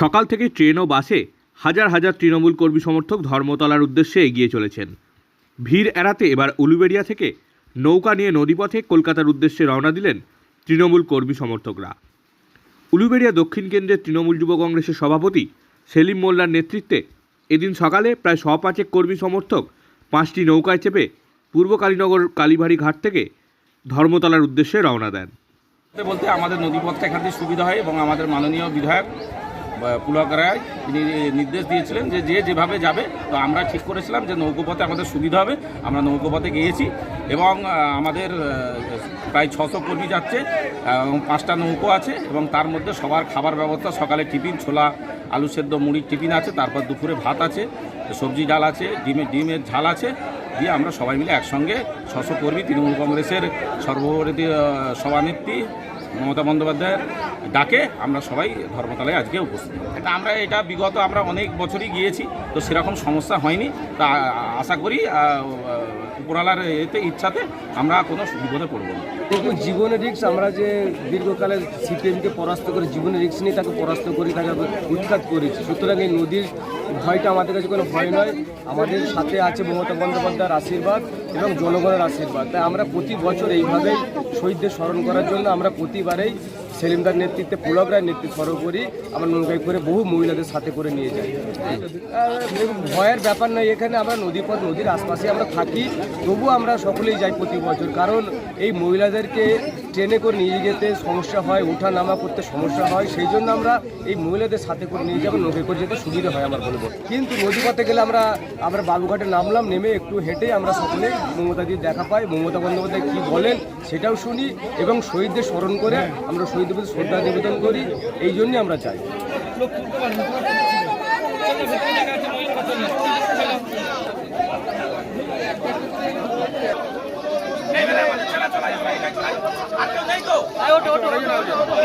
সকাল থেকে ট্রেন ও বাসে হাজার হাজার তৃণমূল কর্মী সমর্থক ধর্মতলার উদ্দেশ্যে এগিয়ে চলেছেন। ভিড় এড়াতে এবার উলুবেড়িয়া থেকে নৌকা নিয়ে নদীপথে কলকাতার উদ্দেশ্যে রওনা দিলেন তৃণমূল কর্মী সমর্থকরা। উলুবেড়িয়া দক্ষিণ কেন্দ্রের তৃণমূল যুব কংগ্রেসের সভাপতি সেলিম মোল্লার নেতৃত্বে এদিন সকালে প্রায় শ পাঁচেক কর্মী সমর্থক পাঁচটি নৌকায় চেপে পূর্ব কালীনগর কালীবাড়ি ঘাট থেকে ধর্মতলার উদ্দেশ্যে রওনা দেন। বলতে আমাদের নদীপথটা এখান থেকে সুবিধা হয় এবং আমাদের মাননীয় বিধায়ক পুলক রায় তিনি নির্দেশ দিয়েছিলেন যে যে যেভাবে যাবে, তো আমরা ঠিক করেছিলাম যে নৌকোপথে আমাদের সুবিধা হবে। আমরা নৌকোপথে গিয়েছি এবং আমাদের প্রায় ছশো কর্মী যাচ্ছে এবং পাঁচটা নৌকো আছে এবং তার মধ্যে সবার খাবার ব্যবস্থা, সকালে টিফিন, ছোলা, আলু সেদ্ধ, মুড়ির টিফিন আছে, তারপর দুপুরে ভাত আছে, সবজি ডাল আছে, ডিমের ডিমের ঝাল আছে। দিয়ে আমরা সবাই মিলে একসঙ্গে ছশো কর্মী তৃণমূল কংগ্রেসের সর্বভারতীয় সভানেত্রী মমতা বন্দ্যোপাধ্যায়ের ডাকে, আমরা সবাই ধর্মতলায় আজকে উপস্থিত। এটা আমরা, এটা বিগত আমরা অনেক বছরই গিয়েছি, তো সেরকম সমস্যা হয়নি। তা আশা করি উপরওয়ালার এতে ইচ্ছাতে আমরা কোনো বিপদে পড়ব না। দেখুন জীবনের রিক্স আমরা যে দীর্ঘকালে সিপিএমকে পরাস্ত করে জীবনের রিক্স নিয়ে তাকে পরাস্ত করি, তাকে উৎখাত করেছি। সুতরাং এই নদীর ভয়টা আমাদের কাছে কোনো ভয় নয়। আমাদের সাথে আছে মমতা বন্দ্যোপাধ্যায়ের আশীর্বাদ এবং জনগণের আশীর্বাদ। তাই আমরা প্রতি বছর এইভাবেই শহীদদের স্মরণ করার জন্য আমরা প্রতিবারেই সেলিমদার নেতৃত্বে, পুলক রায়ের নেতৃত্ব সর্বোপরি আমরা নৌকায় করে বহু মহিলাদের সাথে করে নিয়ে যাই। ভয়ের ব্যাপার নয়, এখানে আমরা নদীপথ, নদীর আশপাশে আমরা থাকি। তবু আমরা সকলেই যাই প্রতি বছর। কারণ এই মহিলাদেরকে ট্রেনে করে নিয়ে যেতে সমস্যা হয় ওঠা নামা করতে সমস্যা হয়, সেই জন্য আমরা এই মহিলাদের সাথে করে নিয়ে যাব, নৌকায় করে যেতে সুবিধা হয় আমার বলব। কিন্তু নদীপথে গেলে আমরা আমরা বাবুঘাটে নামলাম, নেমে একটু হেঁটে আমরা সকলে মমতা দিয়ে দেখা পাই, মমতা বন্দ্যোপাধ্যায় কী বলেন সেটাও শুনি এবং শহীদদের স্মরণ করে আমরা শহীদদের প্রতি শ্রদ্ধা নিবেদন করি, এই জন্যই আমরা চাই।